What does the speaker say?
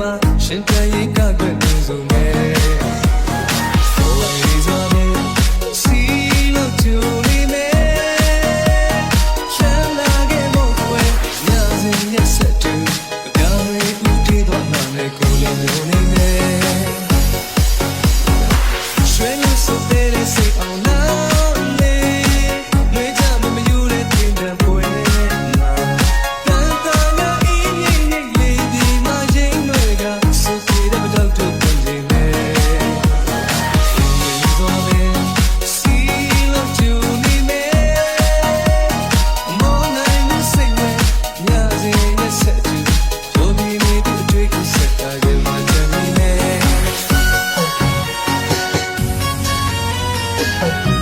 မှာရှင်ပြရေးကကွယ်နေစုံမယ် Yes, I do. Bye.